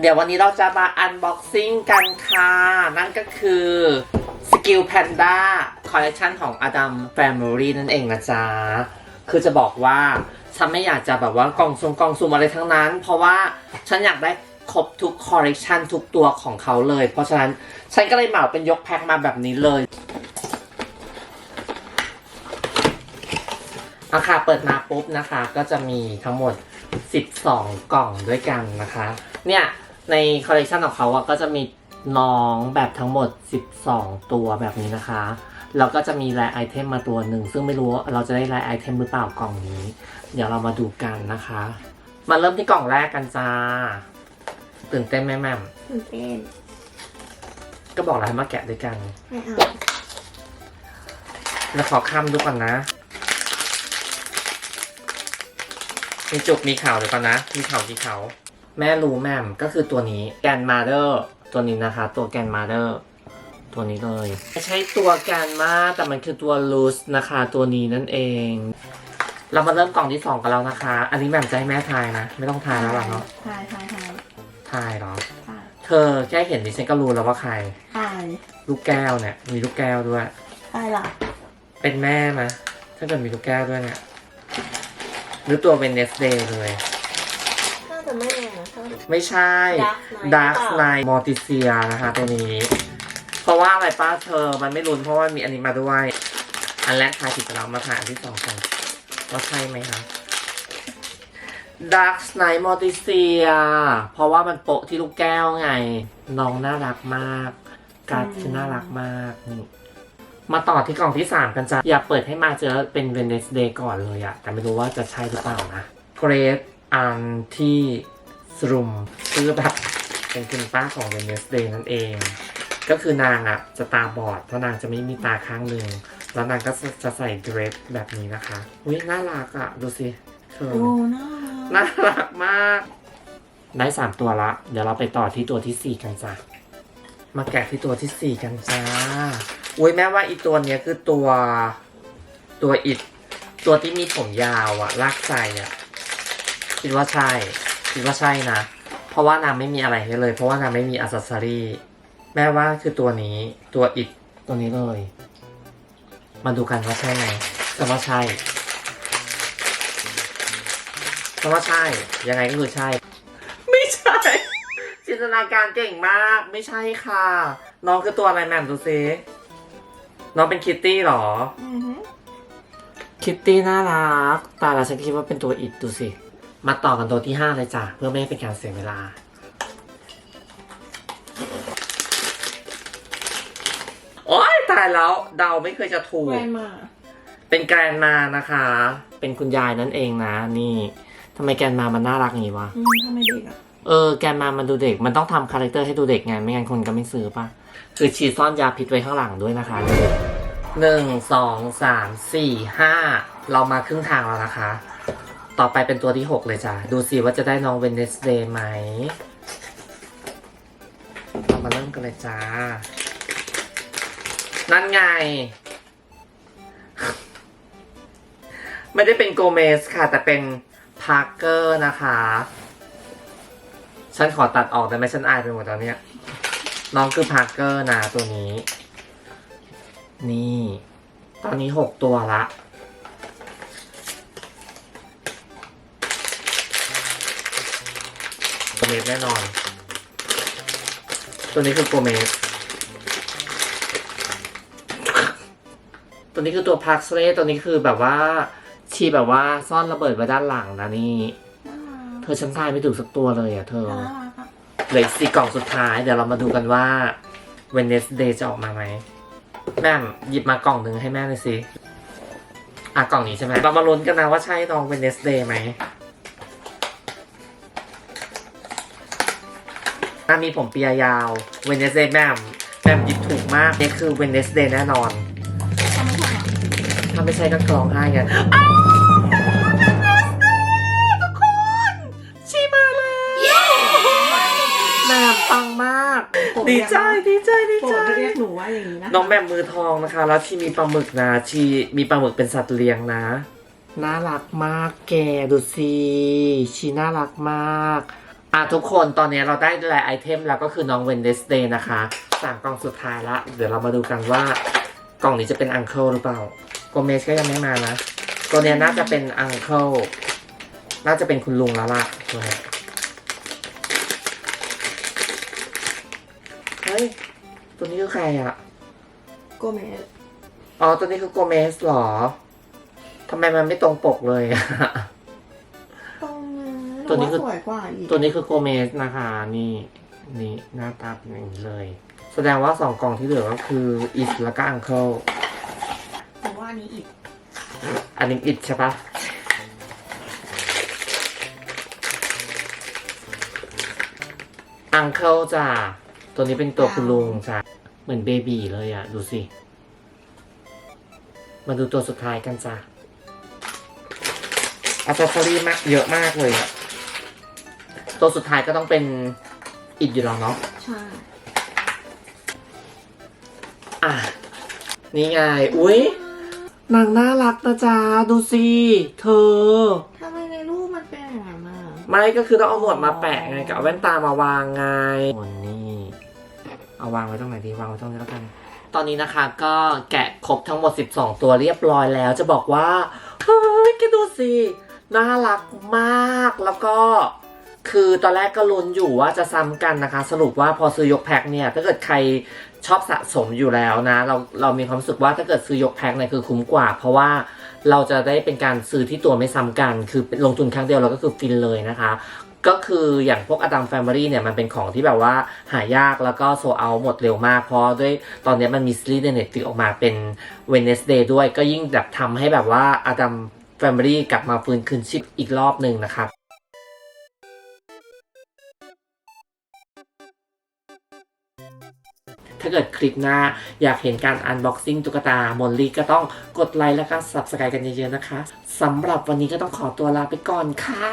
เดี๋ยววันนี้เราจะมาอันบ็อกซิ่งกันค่ะ นั่นก็คือ Skill Panda คอลเลคชันของ Adam Family นั่นเองนะจ๊ะ คือจะบอกว่า ฉันไม่อยากจะแบบว่ากล่องซุมกล่องซุมอะไรทั้งนั้น เพราะว่าฉันอยากได้ครบทุกคอลเลคชันทุกตัวของเขาเลย เพราะฉะนั้นฉันก็เลยเหมาเป็นยกแพ็คมาแบบนี้เลยอาคาเปิดมาปุ๊บนะคะ ก็จะมีทั้งหมด 12 กล่องด้วยกันนะคะ เนี่ย ในคอลเลคชันของเขาอะก็จะมีน้องแบบทั้งหมด 12 ตัวแบบนี้นะคะ แล้วก็จะมีแรไอเทมมาตัวหนึ่ง ซึ่งไม่รู้ว่าเราจะได้แรไอเทมหรือเปล่ากล่องนี้ เดี๋ยวเรามาดูกันนะคะ มาเริ่มที่กล่องแรกกันจ้า ตื่นเต้นไหมแม่มตื่นเต้นก็บอกแล้วให้มาแกะด้วยกัน ไม่เอาแล้วขอคำดูก่อนนะ มีจุกมีเข่าเดี๋ยวก่อนนะ มีเข่ามีเข่า แม่รู้แม่มก็คือตัวนี้แกนมาเดอร์ตัวนี้นะคะ ตัวแกนมาเดอร์ตัวนี้เลยไม่ใช่ตัวแกนมาแต่มันคือตัวลูสนะคะ ตัวนี้นั่นเอง เรามาเริ่มกล่องที่สองกันแล้วนะคะ อันนี้แม่มจะให้แม่ทายนะ ไม่ต้องทายแล้วหรอเนาะทายทายทายทายเหรอทายเธอแค่เห็นดิฉันก็รู้แล้วว่าใครทายลูกแก้วเนี่ย มีลูกแก้วด้วยทายล่ะเป็นแม่ไหมถ้าเกิดมีลูกแก้วด้วยเนี่ยหรือตัวเป็นเนสเดย์เลยน่าจะไม่แน่นะถ้า ไม่ใช่ Dark Knight Dark หรือเปล่า Knight Morticia นะคะตัวนี้ เพราะว่าอะไรป้าเธอมันไม่ลุ้นเพราะว่ามีอันนี้มาด้วย อันแรกทายผิดไปแล้วมาทายอันที่สองกันว่าใช่ไหมคะ Dark Knight Morticia เพราะว่ามันโปะที่ลูกแก้วไง น้องน่ารักมาก การดคือน่ารักมากนี่มาต่อที่กล่องที่ 3 กันจ้ะ อย่าเปิดให้มาเจอเป็น Wednesday ก่อนเลยอะแต่ไม่รู้ว่าจะใช่หรือเปล่านะ Great Auntie Srum คือแบบเป็นคุณป้าของ Wednesday นั่นเอง ก็คือนางอะจะตาบอด เพราะนางจะไม่มีตาข้างหนึ่งแล้วนางก็จะใส่เดรสแบบนี้นะคะอุ้ยน่ารักอะดูสิเธอโอ้น่าน่ารักมาก ได้สามตัวละ เดี๋ยวเราไปต่อที่ตัวที่สี่กันจ้ะมาแกะที่ตัวที่สี่กันจ้าอุ้ยแม่ว่าอีตัวเนี้ยคือตัวตัวอิดตัวที่มีผมยาวอะลากใจอะคิดว่าใช่ คิดว่าใช่นะ เพราะว่านางไม่มีอะไรให้เลย เพราะว่านางไม่มีอัซเซอรี่แม่ว่าคือตัวนี้ตัวอิดตัวนี้เลย มาดูกันว่าใช่ไหมแต่ว่าใช่เพราะว่าใช่ ยังไงก็คือใช่ ไม่ใช่ จินตนาการเก่งมาก ไม่ใช่ค่ะ น้องคือตัวอะไรแหม่มดูซิน้องเป็นคิตตี้เหรออือฮึคิตตี้น่ารัก ตาเราฉันคิดว่าเป็นตัวอิดดูสิ มาต่อกันตัวที่ห้าเลยจ้ะ เพื่อไม่ให้เป็นการเสียเวลา โอ๊ยตายแล้ว เดาไม่เคยจะถูแกกรนมา เป็นแกรนมานะคะ เป็นคุณยายนั่นเองนะ นี่ทำไมแกรนมามันน่ารักอย่างนี้วะ อืมทำไมเด็กอะ เออ แกรนมามันดูเด็ก มันต้องทำคาแรคเตอร์ให้ดูเด็กไง ไม่งั้นคนก็ไม่ซื้อป่ะ คือชีซ่อนยาพิษไว้ข้างหลังด้วยนะคะหนึ่งสองสามสี่ห้าเรามาครึ่งทางแล้วนะคะ ต่อไปเป็นตัวที่หกเลยจ้ะ ดูสิว่าจะได้น้องเวนเนสเดย์ไหมเรามาเริ่มกันเลยจ้า นั่นไง ไม่ได้เป็นโกเมสค่ะ แต่เป็นพาร์เกอร์นะคะ ฉันขอตัดออกได้ไหมฉันอายไปหมดตอนเนี้ย น้องคือพาร์เกอร์นะตัวนี้ นี่ ตอนนี้หกตัวละ เมสแน่นอน ตัวนี้คือโกเมสตัวนี้คือตัวพาร์คเซเลตัวนี้คือแบบว่า ชีแบบว่าซ่อนระเบิดไว้ด้านหลังนะนี่น่ารักเธอฉันทายไม่ถูกสักตัวเลยอะเธอน่ารักอะเหลืออีกสี่กล่องสุดท้าย เดี๋ยวเรามาดูกันว่า Wednesday จะออกมาไหมแม่มหยิบมากล่องหนึ่งให้แม่เลยสิ อะกล่องนี้ใช่ไหมเรามาลุ้นกันนะว่าใช่น้อง Wednesday ไหม ถ้ามีผมเปียยาว Wednesday แมมแมมยิบถูกมากนี่คือ Wednesday แน่นอนทำไม่ถูกอะถ้าไม่ใช่ก็กรองให้กันอ้าวทุกคนชีมาแล้วแมมปังมาก ดีใจดีใจดีโปรใจ ดเรียกหนูว่าอย่างนี้นะน้องแมมมือทองนะคะ แล้วชีมีปลาหมึกนะชีมีปลาหมึกเป็นสัตว์เลี้ยงนะ น่ารักมากแกดูสิชีน่ารักมาก อะทุกคนตอนนี้เราได้หลายไอเทมแล้วก็คือน้องเวนเดสเดย์นะคะสามกล่องสุดท้ายละ เดี๋ยวเรามาดูกันว่ากล่องนี้จะเป็นอังเคิลหรือเปล่าโกเมสก็ยังไม่มานะตัวเนี้ยน่าจะเป็นอังเคิลน่าจะเป็นคุณลุงแล้วล่ะตัวเนี้ยเฮ้ยตัวนี้คือใครอะโกเมสอ๋อตัวนี้คือโกเมสเหรอทำไมมันไม่ตรงปกเลยอะตรงนะ ตัวนี้คือหาสวยกว่าอีกตัวนี้คือโกเมสนะคะนี่นี่หน้าตาเป็นอย่างนี้เลย แสดงว่าสองกล่องที่เหลือก็คืออิสแล้วก็อังเคิลหรือว่าอันนี้อีกอันนี้อิสใช่ปะอังเคิลจ้ะตัวนี้เป็นตัวคุณลุงจ้ะเหมือนเบบีเลยอะ ดูสิ มาดูตัวสุดท้ายกันจ้ะอัซเซอรี่มากเยอะมากเลยอะ ตัวสุดท้ายก็ต้องเป็นอิดอยู่แล้วเนาะใช่อะนี่ไง อุ๊ยนางน่ารักนะจ๊ะดูสิเธอ ทำไมในรูปมันเป็นอย่างนั้นอะไม่ก็คือต้องเอาหนวดมาแปะไงกับเอาแว่นตามาวางไงคนนี่เอาวางไว้ตรงไหนดีวางไว้ตรงนี้แล้วกัน ตอนนี้นะคะก็แกะครบทั้งหมด 12 ตัวเรียบร้อยแล้วจะบอกว่าเฮ้ยแกดูสิน่ารักมากแล้วก็ คือตอนแรกก็ลุ้นอยู่ว่าจะซ้ำกันนะคะ สรุปว่าพอซื้อยกแพ็คเนี่ย ถ้าเกิดใครชอบสะสมอยู่แล้วนะ เราเรามีความรู้สึกว่าถ้าเกิดซื้อยกแพ็คเนี่ยคือคุ้มกว่า เพราะว่าเราจะได้เป็นการซื้อที่ตัวไม่ซ้ำกัน คือลงทุนครั้งเดียวเราก็คือฟินเลยนะคะ ก็คืออย่างพวกอดัมแฟมิลี่เนี่ยมันเป็นของที่แบบว่าหายากแล้วก็โซเอาหมดเร็วมาก เพราะด้วยตอนนี้มันมีซีรีส์ในเน็ตฟลิกออกมาเป็น Wednesday ด้วย ก็ยิ่งแบบทำให้แบบว่าอดัมแฟมิลี่กลับมาฟื้นคืนชีพอีกรอบหนึ่งนะครับาเกิดคลิปหน้าอยากเห็นการอันบ็อกซิ่งตุ๊กตามอลลี่ก็ต้องกดไลค์และก็ subscribe กันเยอะๆนะคะสำหรับวันนี้ก็ต้องขอตัวลาไปก่อนค่ะ